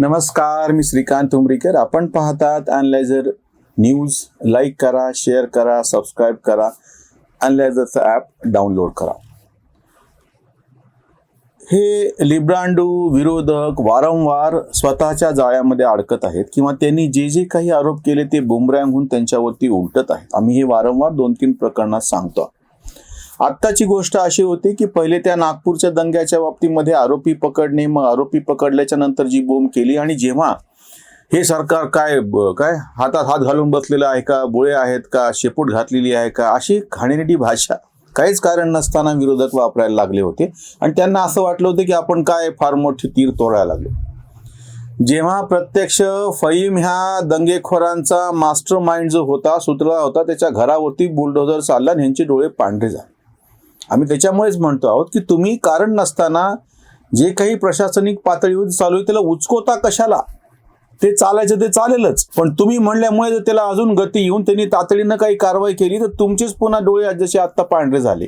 नमस्कार मी श्रीकांत उमरीकर. आपण पाहतात अनलायझर न्यूज लाईक करा शेअर करा सबस्क्राईब करा. अनलायझरचं ॲप डाउनलोड करा. हे लिब्रांडू विरोधक वारंवार स्वतःच्या जाळ्यामध्ये अडकत आहेत किंवा त्यांनी जे जे काही आरोप केले ते बुमरँगहून त्यांच्यावरती उलटत आहेत. आम्ही हे वारंवार दोन तीन प्रकरणात सांगतो. आत्ताची गोष्ट अशी होती की पहिले त्या नागपूरच्या दंग्याच्या बाबतीमध्ये आरोपी पकडणे मग आरोपी पकडल्याच्या नंतर जी बोंब केली आणि जेव्हा हे सरकार काय ब- काय हातात हात घालून बसलेलं आहे का बुळे आहेत का शेपूट घातलेली आहे का अशी घाणेरडी भाषा काहीच कारण नसताना विरोधक वापरायला लागले होते. आणि त्यांना असं वाटलं होतं की आपण काय फार मोठी तीर तोडायला लागलो. जेव्हा प्रत्यक्ष फईम ह्या दंगेखोरांचा मास्टर माइंड जो होता सुतळा होता त्याच्या घरावरती बुलडोझर चालला आणि ह्यांचे डोळे पांढरे झाले. आम्ही त्याच्यामुळेच म्हणतो आहोत की तुम्ही कारण नसताना जे काही प्रशासनिक पातळीवर चालू आहे त्याला उचकोता कशाला? ते चालायचं ते चालेलच. पण तुम्ही म्हणल्यामुळे जर त्याला अजून गती येऊन त्यांनी तातडीनं काही कारवाई केली तर तुमचेच पुन्हा डोळे जसे आत्ता पांढरे झाले.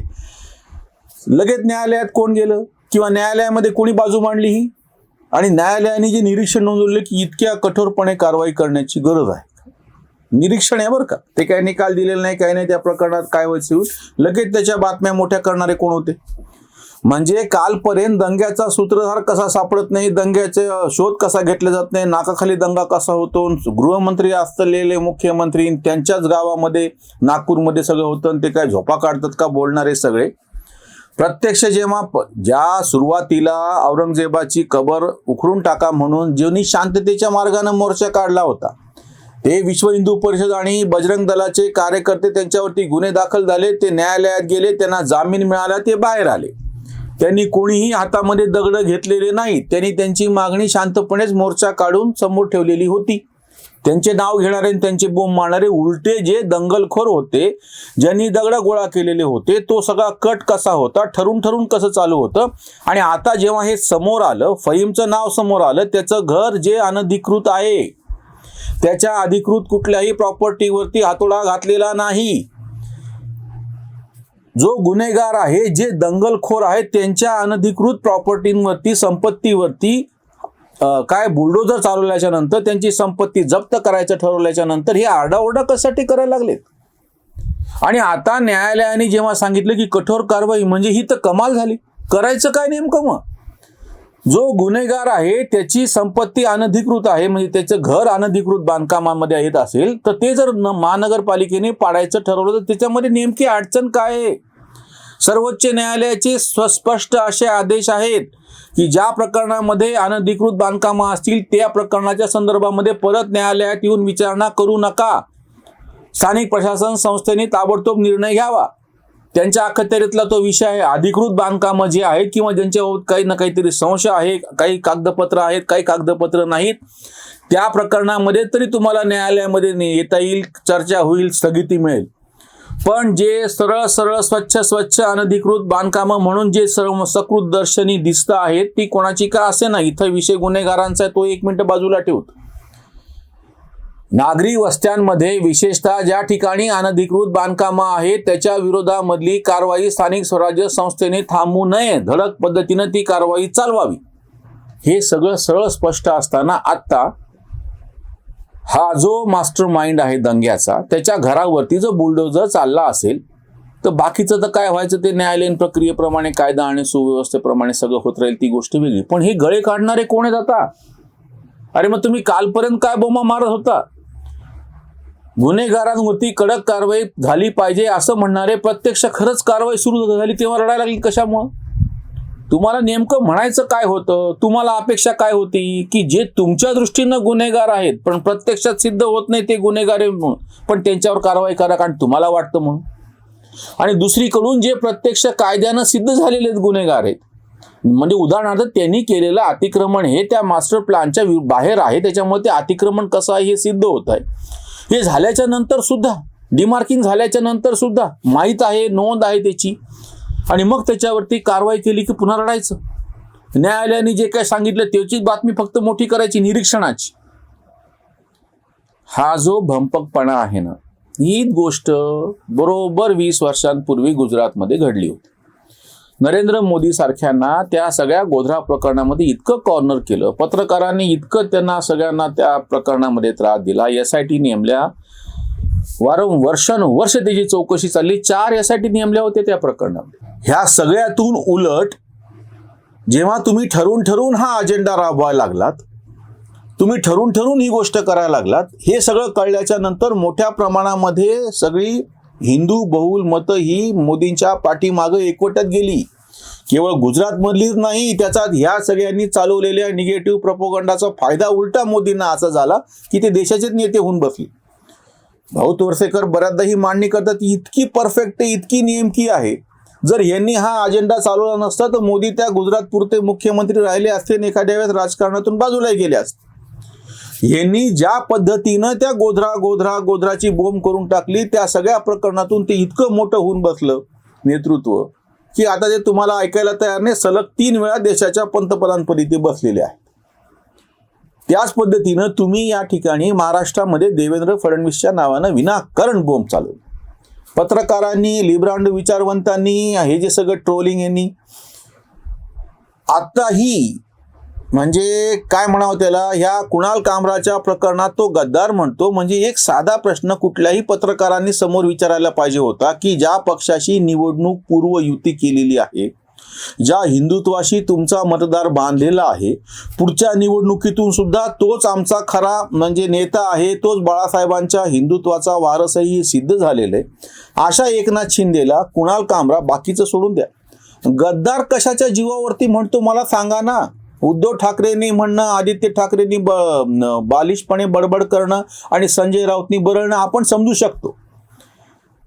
लगेच न्यायालयात कोण गेलं? किंवा न्यायालयामध्ये कोणी बाजू मांडली ही? आणि न्यायालयाने जे निरीक्षण नोंदवले की इतक्या कठोरपणे कारवाई करण्याची गरज आहे. निरीक्षण आहे बरं का. ते काही निकाल दिलेले नाही काही नाही त्या प्रकरणात काय व्हायचं? होईल लगेच त्याच्या बातम्या मोठ्या करणारे कोण होते? म्हणजे कालपर्यंत दंग्याचा सूत्रधार कसा सापडत नाही दंग्याचे शोध कसा घेतला जात नाही नाकाखाली दंगा कसा होतो गृहमंत्री असलेले मुख्यमंत्री त्यांच्याच गावामध्ये नागपूरमध्ये सगळं होतं आणि ते काय झोपा काढतात का बोलणारे सगळे? प्रत्यक्ष जेव्हा ज्या सुरुवातीला औरंगजेबाची कबर उखडून टाका म्हणून ज्यांनी शांततेच्या मार्गाने मोर्चा काढला होता ते विश्व हिंदू परिषद आणि बजरंग दलाचे कार्यकर्ते त्यांच्यावरती गुन्हे दाखल झाले ते न्यायालयात गेले त्यांना जामीन मिळाला ते बाहेर आले. त्यांनी कोणीही हातामध्ये दगड घेतलेले नाहीत त्यांनी त्यांची मागणी शांतपणेच मोर्चा काढून समोर ठेवलेली होती. त्यांचे नाव घेणारे आणि त्यांचे बोंब मारणारे उलटे जे दंगलखोर होते ज्यांनी दगड गोळा केलेले होते तो सगळा कट कसा होता ठरून ठरून कसं चालू होतं? आणि आता जेव्हा हे समोर आलं फहीमचं नाव समोर आलं त्याचं घर जे अनधिकृत आहे त्याच्या अधिकृत कुठल्याही प्रॉपर्टीवरती हातोडा घातलेला नाही. जो गुन्हेगार आहे जे दंगलखोर आहेत त्यांच्या अनधिकृत प्रॉपर्टींवरती संपत्तीवरती काय बुलडोजर चालवल्याच्या नंतर त्यांची संपत्ती जप्त करायचं ठरवल्याच्या नंतर हे आरडाओरडा कशासाठी करायला लागलेत? आणि आता न्यायालयाने जेव्हा सांगितलं की कठोर कारवाई म्हणजे ही तर कमाल झाली. करायचं काय नेमकं मग? जो गुन्हेगार आहे त्याची संपत्ती अनधिकृत आहे म्हणजे त्याचं घर अनधिकृत बांधकामामध्ये येत असेल तर ते जर न महानगरपालिकेने पाडायचं ठरवलं तर त्याच्यामध्ये नेमकी अडचण काय आहे? सर्वोच्च न्यायालयाचे स्वस्पष्ट असे आदेश आहेत की ज्या प्रकरणामध्ये अनधिकृत बांधकामं असतील त्या प्रकरणाच्या संदर्भामध्ये परत न्यायालयात येऊन विचारणा करू नका. स्थानिक प्रशासन संस्थेने ताबडतोब निर्णय घ्यावा. त्यांच्या अखत्यारीतला तो विषय आहे. अधिकृत बांधकामं जे आहेत किंवा ज्यांच्याबाबत काही ना काहीतरी संशय आहे काही कागदपत्र आहेत काही कागदपत्र नाहीत त्या प्रकरणामध्ये तरी तुम्हाला न्यायालयामध्ये ने- येता येईल चर्चा होईल स्थगिती मिळेल. पण जे सरळ सरळ स्वच्छ स्वच्छ अनधिकृत बांधकामं म्हणून जे सर्व सकृत दर्शनी दिसत आहेत ती कोणाची का असे ना इथं विषय गुन्हेगारांचा आहे तो एक मिनिट बाजूला ठेवतो. नागरी वस्त्यांमध्ये विशेषतः ज्या ठिकाणी अनधिकृत बांधकामं आहेत त्याच्या विरोधामधली कारवाई स्थानिक स्वराज्य संस्थेने थांबू नये. धडक पद्धतीनं ती कारवाई चालवावी. हे सगळं सरळ स्पष्ट असताना आत्ता हा जो मास्टर माइंड आहे दंग्याचा त्याच्या घरावरती जर बुलडोजर चालला असेल तर बाकीचं तर काय व्हायचं ते न्यायालयीन प्रक्रियेप्रमाणे कायदा आणि सुव्यवस्थेप्रमाणे सगळं होत राहील ती गोष्ट वेगळी. पण हे गळे काढणारे कोण आहेत आता? अरे मग तुम्ही कालपर्यंत काय बोमा मारत होता? गुन्हेगारांवरती कडक कारवाई झाली पाहिजे असं म्हणणारे प्रत्यक्ष खरंच कारवाई सुरू झाली तेव्हा रडायला लागली कशामुळं? तुम्हाला नेमकं म्हणायचं काय होतं? तुम्हाला अपेक्षा काय होती? की जे तुमच्या दृष्टीनं गुन्हेगार आहेत पण प्रत्यक्षात सिद्ध होत नाही ते गुन्हेगार म्हणून पण त्यांच्यावर कारवाई करा कारण तुम्हाला वाटतं म्हणून. आणि दुसरीकडून जे प्रत्यक्ष कायद्यानं सिद्ध झालेले आहेत गुन्हेगार आहेत म्हणजे उदाहरणार्थ त्यांनी केलेलं अतिक्रमण हे त्या मास्टर प्लॅनच्या बाहेर आहे त्याच्यामुळे ते अतिक्रमण कसं आहे हे सिद्ध होत आहे. हे झाल्याच्यानंतर सुद्धा डिमार्किंग झाल्याच्यानंतर सुद्धा माहीत आहे नोंद आहे त्याची. आणि मग त्याच्यावरती कारवाई केली की पुन्हा रडायचं. न्यायालयाने जे काय सांगितलं त्याचीच बातमी फक्त मोठी करायची निरीक्षणाची. हा जो भंपकपणा आहे ना ही गोष्ट बरोबर वीस वर्षांपूर्वी गुजरातमध्ये घडली होती. नरेंद्र मोदी सारख्यांना त्या सगळ्या गोधरा प्रकरणामध्ये इतकं कॉर्नर केलं. पत्रकारांनी इतकं त्यांना सगळ्यांना त्या प्रकरणामध्ये त्रास दिला. एस आय टी नेमल्या. वारं वर्षानुवर्ष त्याची चौकशी चालली. चार एस आय टी नेमल्या होत्या त्या प्रकरणामध्ये. ह्या सगळ्यातून उलट जेव्हा तुम्ही ठरवून ठरवून हा अजेंडा राबवायला लागलात तुम्ही ठरून ठरून ही गोष्ट करायला लागलात हे सगळं कळल्याच्या नंतर मोठ्या प्रमाणामध्ये सगळी हिंदू बहुल मतं ही मोदींच्या पाठीमागं एकवटत गेली. केवळ गुजरातमधलीच नाही त्याचा ह्या सगळ्यांनी चालवलेल्या निगेटिव्ह प्रपोगंडाचा फायदा उलटा मोदींना असा झाला की ते देशाचेच नेते होऊन बसले. भाऊ तोरसेकर बऱ्याचदा ही मांडणी करतात इतकी परफेक्ट इतकी नेमकी आहे. जर यांनी हा अजेंडा चालवला नसता तर मोदी त्या गुजरात पुरते मुख्यमंत्री राहिले असते आणि एखाद्या वेळेस राजकारणातून बाजूला गेले असते. यांनी ज्या पद्धतीनं त्या गोधरा गोधरा गोधराची बोंब करून टाकली त्या सगळ्या प्रकरणातून ते इतकं मोठं होऊन बसलं नेतृत्व की आता ते तुम्हाला ऐकायला तयार नाही. सलग तीन वेळा देशाच्या पंतप्रधानपदी ते बसलेले आहेत. त्याच पद्धतीनं तुम्ही या ठिकाणी महाराष्ट्रामध्ये देवेंद्र फडणवीसच्या नावानं विनाकारण बोंब चालवली. पत्रकारांनी लिब्रांड विचारवंतांनी हे जे सगळं ट्रोलिंग यांनी आताही म्हणजे काय म्हणावं त्याला? ह्या कुणाल कामराच्या प्रकरणात तो गद्दार म्हणतो. म्हणजे एक साधा प्रश्न कुठल्याही पत्रकारांनी समोर विचारायला पाहिजे होता की ज्या पक्षाशी निवडणूक पूर्व युती केलेली आहे ज्या हिंदुत्वाशी तुमचा मतदार बांधलेला आहे पुढच्या निवडणुकीतून सुद्धा तोच आमचा खरा म्हणजे नेता आहे तोच बाळासाहेबांच्या हिंदुत्वाचा वारसही सिद्ध झालेला आहे. अशा एकनाथ शिंदेला कुणाल कामरा बाकीचं सोडून द्या. गद्दार कशाच्या जीवावरती म्हणतो मला सांगा ना. उद्धव ठाकरेंनी म्हणणं आदित्य ठाकरेंनी ब बालिशपणे बडबड करणं आणि संजय राऊतनी बरळणं आपण समजू शकतो.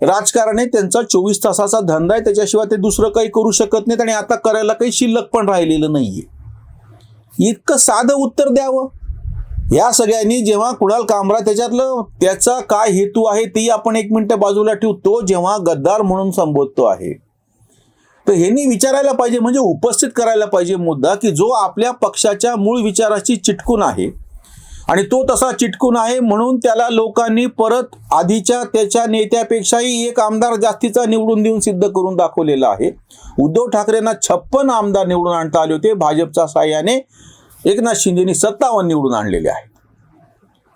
राजकारण आहे त्यांचा चोवीस तासाचा धंदा आहे त्याच्याशिवाय ते दुसरं काही करू शकत नाहीत आणि आता करायला काही शिल्लक पण राहिलेलं नाहीये. इतकं साधं उत्तर द्यावं. या सगळ्यांनी जेव्हा कुणाल कामरा त्याच्यातलं त्याचा काय हेतू आहे तेही आपण एक मिनिटं बाजूला ठेवू तो जेव्हा गद्दार म्हणून संबोधतो आहे. तर ह्यांनी विचारायला पाहिजे म्हणजे उपस्थित करायला पाहिजे मुद्दा की जो आपल्या पक्षाच्या मूळ विचाराशी चिटकून आहे. आणि तो तसा चिटकून आहे म्हणून त्याला लोकांनी परत आधीच्या त्याच्या नेत्यापेक्षाही एक आमदार जास्तीचा निवडून देऊन सिद्ध करून दाखवलेला आहे. उद्धव ठाकरेंना छप्पन आमदार निवडून आणता आले होते. भाजपच्या साह्याने एकनाथ शिंदेनी सत्तावन्न निवडून आणलेले आहे.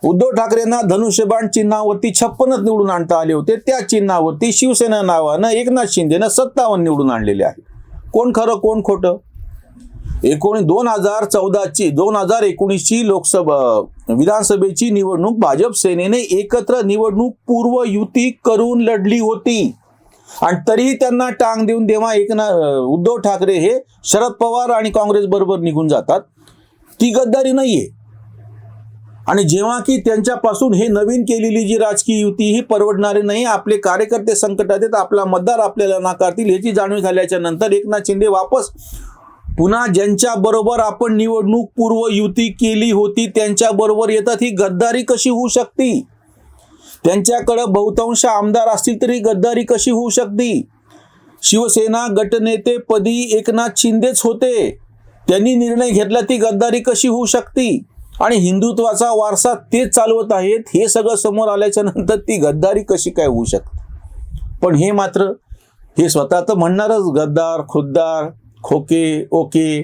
उद्धव ठाकरेंना धनुष्यबाण चिन्हावरती छप्पनच निवडून आणता आले होते. त्या चिन्हावरती शिवसेना नावानं एकनाथ शिंदेनं सत्तावन्न निवडून आणलेले आहे. कोण खरं कोण खोटं? एकोणी दोन हजार चौदाची दोन हजार एकोणीसची लोकसभा विधानसभेची निवडणूक भाजप सेनेने एकत्र निवडणूक पूर्व युती करून लढली होती. आणि तरीही त्यांना टांग देऊन तेव्हा एकनाथ उद्धव ठाकरे हे शरद पवार आणि काँग्रेस बरोबर निघून जातात. ती गद्दारी नाहीये. आणि जेव्हा की त्यांच्यापासून हे नवीन केलेली जी राजकीय युती ही परवडणारी नाही आपले कार्यकर्ते संकटात येत आपला मतदार आपल्याला नाकारतील ह्याची जाणीव झाल्याच्यानंतर एकनाथ शिंदे वापस पुन्हा ज्यांच्या बरोबर आपण निवडणूक पूर्व युती केली होती त्यांच्या बरोबर येतात ही गद्दारी कशी होऊ शकते? त्यांच्याकडं बहुतांश आमदार असतील तरी गद्दारी कशी होऊ शकते? शिवसेना गटनेतेपदी एकनाथ शिंदेच होते. त्यांनी निर्णय घेतला ती गद्दारी कशी होऊ शकते? आणि हिंदुत्वाचा वारसा तेच चालवत आहेत हे सगळं समोर आल्याच्यानंतर ती गद्दारी कशी काय होऊ शकते? पण हे मात्र हे स्वतः तर म्हणणारच गद्दार खुद्दार खोके ओके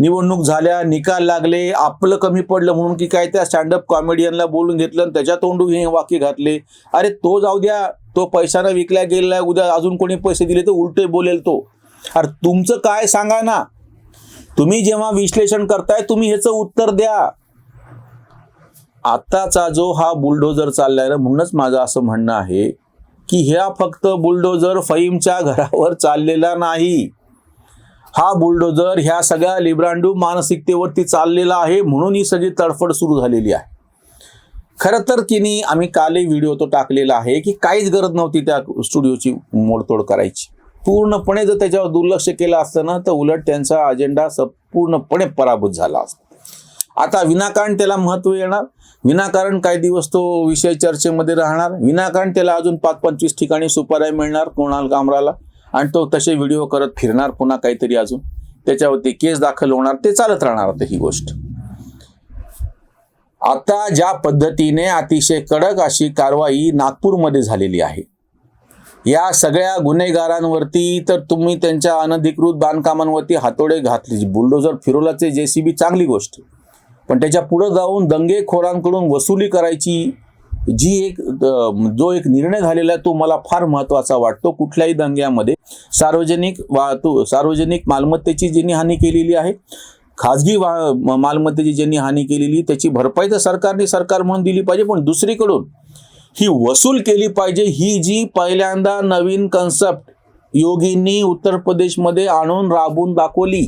निवडणूक झाल्या निकाल लागले आपलं कमी पडलं म्हणून की काय त्या स्टँडअप कॉमेडियनला बोलून घेतलं आणि त्याच्या तोंडू हे वाक्य घातले. अरे तो जाऊ द्या तो पैशानं विकला गेलेला आहे, उद्या अजून कोणी पैसे दिले तर उलटे बोलेल तो. अरे तुमचं काय सांगा ना? तुम्ही जेव्हा विश्लेषण करताय तुम्ही ह्याचं उत्तर द्या. आत्ताचा जो हा बुलडोजर चाललाय ना म्हणूनच माझं असं म्हणणं आहे की ह्या फक्त बुलडोजर फईमच्या घरावर चाललेला नाही. हा बुलडोजर ह्या सगळ्या लिब्रांडू मानसिकतेवरती चाललेला आहे म्हणून ही सगळी तडफड सुरू झालेली आहे. खरं तर तिने आम्ही कालही व्हिडिओ तो टाकलेला आहे की काहीच गरज नव्हती त्या स्टुडिओची मोडतोड करायची. पूर्णपणे जर त्याच्यावर दुर्लक्ष केलं असतं ना तर उलट त्यांचा अजेंडा पूर्णपणे पराभूत झाला असता. आता विनाकारण त्याला महत्त्व येणार? विनाकारण काही दिवस तो विषय चर्चेमध्ये राहणार. विनाकारण त्याला अजून पाच पंचवीस ठिकाणी सुपाऱ्या मिळणार कोणाल कामराला. आणि तो तसे व्हिडिओ करत फिरणार पुन्हा काहीतरी अजून. त्याच्यावरती केस दाखल होणार ते चालत राहणार आता ही गोष्ट. आता ज्या पद्धतीने अतिशय कडक अशी कारवाई नागपूरमध्ये झालेली आहे. या सगळ्या गुन्हेगारांवरती तर तुम्ही त्यांच्या अनधिकृत बांधकामांवरती हातोडे घातले. बुलडोजर फिरवलाचे जे सी बी चांगली गोष्ट. पण त्याच्या पुढं जाऊन दंगेखोरांकडून वसुली करायची जी एक जो एक निर्णय झालेला आहे तो मला फार महत्त्वाचा वाटतो कुठल्याही दंग्यामध्ये. सार्वजनिक वाहतूक सार्वजनिक मालमत्तेची ज्यांनी हानी केलेली आहे खाजगी वा म- मालमत्तेची ज्यांनी हानी केलेली त्याची भरपाई तर सरकारने सरकार म्हणून दिली पाहिजे पण दुसरीकडून ही वसूल केली पाहिजे ही जी पहिल्यांदा नवीन कन्सेप्ट योगींनी उत्तर प्रदेशमध्ये आणून राबून दाखवली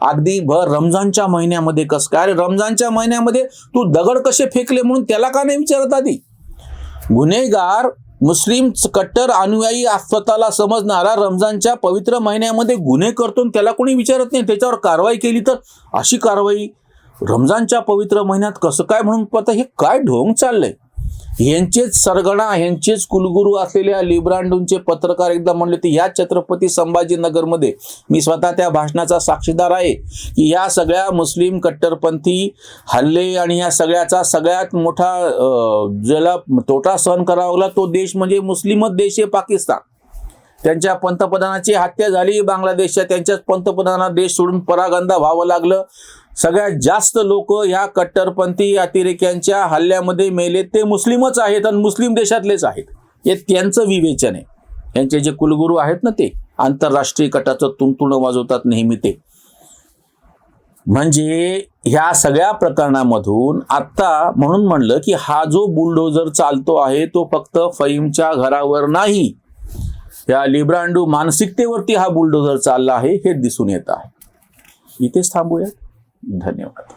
अगदी भर रमजानच्या महिन्यामध्ये कसं काय? अरे रमजानच्या महिन्यामध्ये तू दगड कसे फेकले म्हणून त्याला का नाही विचारत आधी? गुन्हेगार मुस्लिम कट्टर अनुयायी स्वतःला समजणारा रमजानच्या पवित्र महिन्यामध्ये गुन्हे करतो आणि त्याला कोणी विचारत नाही. त्याच्यावर कारवाई केली तर अशी कारवाई रमजानच्या पवित्र महिन्यात कसं काय म्हणून पता हे काय ढोंग चाललंय? यांचेच सरगणा यांचेच कुलगुरू असलेल्या लिब्रांडूंचे पत्रकार एकदा म्हणले होते या छत्रपती संभाजीनगरमध्ये मी स्वतः त्या भाषणाचा साक्षीदार आहे. की या सगळ्या मुस्लिम कट्टरपंथी हल्ले आणि या सगळ्याचा सगळ्यात मोठा ज्याला तोटा सहन करावा लागला तो देश म्हणजे मुस्लिमच देश आहे पाकिस्तान. त्यांच्या पंतप्रधानाची हत्या झाली बांगलादेशच्या त्यांच्याच पंतप्रधानांना देश सोडून परागंदा व्हावं लागलं. सगळ्यात जास्त लोक ह्या कट्टरपंथी अतिरेक्यांच्या हल्ल्यामध्ये मेले. ते मुस्लिमच आहेत आणि मुस्लिम देशातलेच आहेत. हे त्यांचं विवेचन आहे. यांचे जे कुलगुरू आहेत ना ते आंतरराष्ट्रीय कटाचं तुणतुणं वाजवतात नेहमी ते. म्हणजे ह्या सगळ्या प्रकरणामधून आत्ता म्हणून म्हणलं की हा जो बुलडोजर चालतो आहे तो फक्त फईमच्या घरावर नाही. या लिब्रांडू मानसिकतेवरती हा बुलडोजर चालला आहे हे दिसून येत आहे. इथेच थांबूया ధన్యవాదాలు.